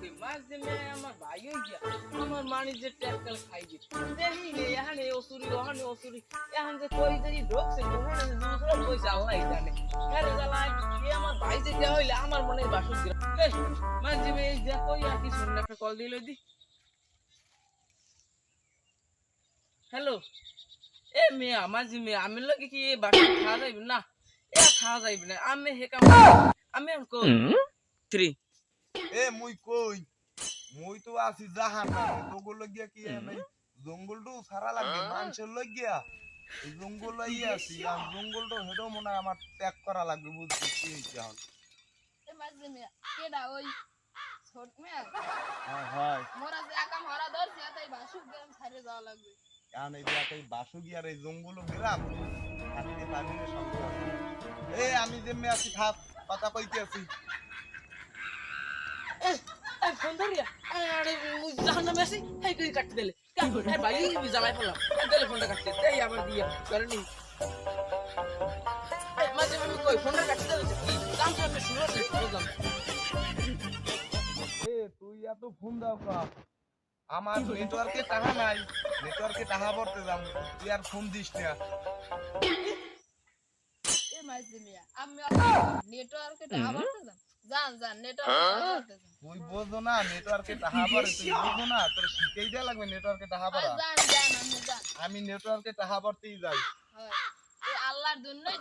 কই মাছ দিলে আমার ভাই হই গিয়া আমার মানি যে ট্যাকল খাই গে দেখি নে এখানে অসুরি ওখানে অসুরি। এখন যে কই যে ঢোকছে ওখানে দুসরা পয়সা আল্লাহ জানে আরে জ্বালাই এ আমার ভাই যে দেয়া হইলে আমার মনে বাসুর গিয়া এই মাছ দিবে এই যে কই আর কি শুনলে একটা কল দিল দি। হ্যালো? এ মেয়ে আমার যে মেয়ে আমি লাগে কি বাসা খাওয়া যাইবে? না এ খাওয়া যাইবে না। আমি হে কাম আমি কই? থ্রি এ মুই কই? মুই তো আছি জাহান তোগুলো গিয়া কি নাই জঙ্গলটো সারা লাগবে মানুষের লই গিয়া এই জঙ্গল আছি আর জঙ্গলটা হেডো মনে আমার ত্যাগ করা লাগবে বুঝছি কি হইছে এখন। মাঝে মেয়ে কেডা ওই ছোট মেয়ে? হ্যাঁ হয়। মোরা যে একা মরা ধরছি তাই বাসুক গেলাম ছাড়ে যাওয়া লাগবে। কারণ এই জায়গাটা বাসু গিয়ার এই জঙ্গল গেলাম হাঁটতে পারি না সন্দেহ এ আমি যেমনি আছি থাক কথা কইতে আছি ফোন ধরিয়া নামে এই কই কাটতে দিলে? ভাই জ্বালাই ফেললাম দিলে ফোনটা কাটতে এই আবার দিয়ে করেনি মাঝে আমি কই ফোনটা কাটতে দিলে দাম সামনে শুরু হচ্ছে বুঝলাম এ তুই এত ফোন দাও কা। আমার নেটওয়ার্কে টাকা নাই নেটওয়ার্কে টাকা ভরতে যাম তুই আর ফোন দিস না। এ মাঝে মেয়ে আমি নেটওয়ার্কে আবার তো যান যান যান নেটওয়ার্কে তুই বোঝো না নেটওয়ার্কে টাকা ভরে তুই বোঝো না তোর শিখেই দেওয়া লাগবে নেটওয়ার্কে টাকা আর যান যান আমি নেটওয়ার্কে টাহা পড়তেই যাই। হয়। আল্লাহর জন্যই